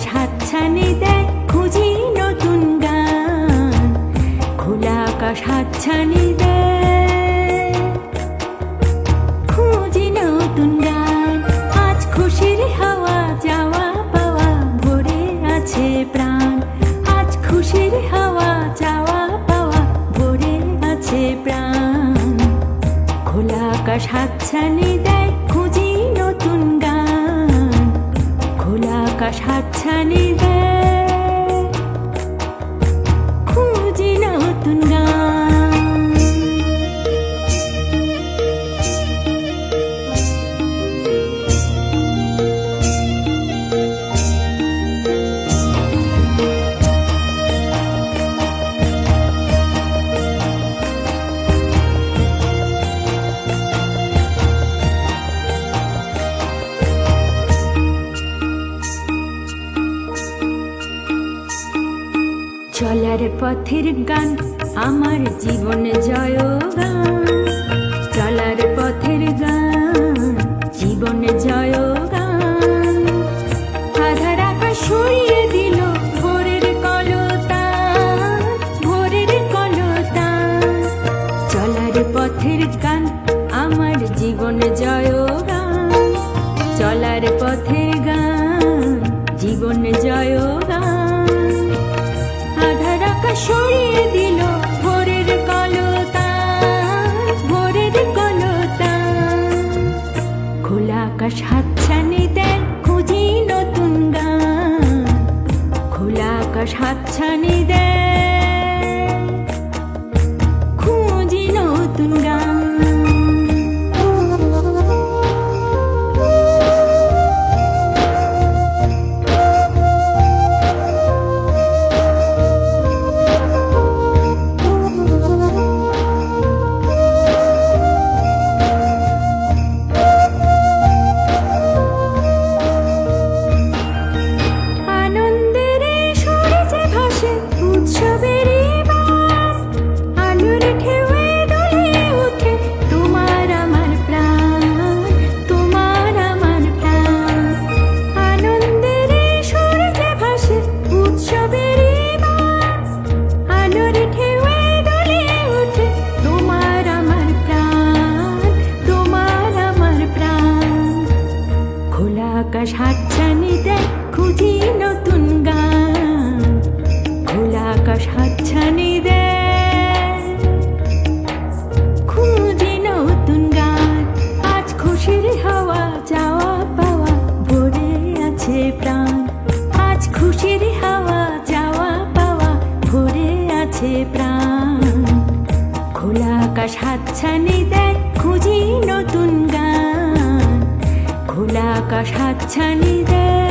আকাশ হাতছানি দেয়, খুঁজি নতুন গান। খোলা আকাশ হাতছানি দেয়, খুঁজি নতুন গান। আজ খুশির হাওয়া, যাওয়া পাওয়া, ভরে আছে প্রাণ। আজ খুশির হাওয়া, যাওয়া পাওয়া, ভরে আছে প্রাণ। খোলা আকাশ হাতছানি দেয়, খুঁজি নতুন গান। আকাশ হাতছানি দেয় চলার পথের গান, আমার জীবনে জয় গান চলার পথের গান, জীবনে জয় গান আধার সরিয়ে দিল ভোরের কলতান ভোরের কলতান চলার পথের গান, আমার জীবনে জয় গান চলার পথের গান, জীবনে জয় সরিয়ে দিল ভোরের কলতা ভোরের কলতা। হাতছানি দেয় খুঁজি নতুন খোলা আকাশ দেখ, খুঁজি নতুন গান। আকাশ হাতছানি খুঁজি নতুন গান। খোলা আকাশ হাতছানি দেয় খুঁজি নতুন গান, আজ খুশির হাওয়া, যাওয়া পাওয়া, ভরে আছে প্রাণ। আজ খুশির হাওয়া, যাওয়া পাওয়া, ভরে আছে প্রাণ। খোলা আকাশ হাতছানি দেয় খুঁজি নতুন গান। আকাশ হাতছানি দেয়।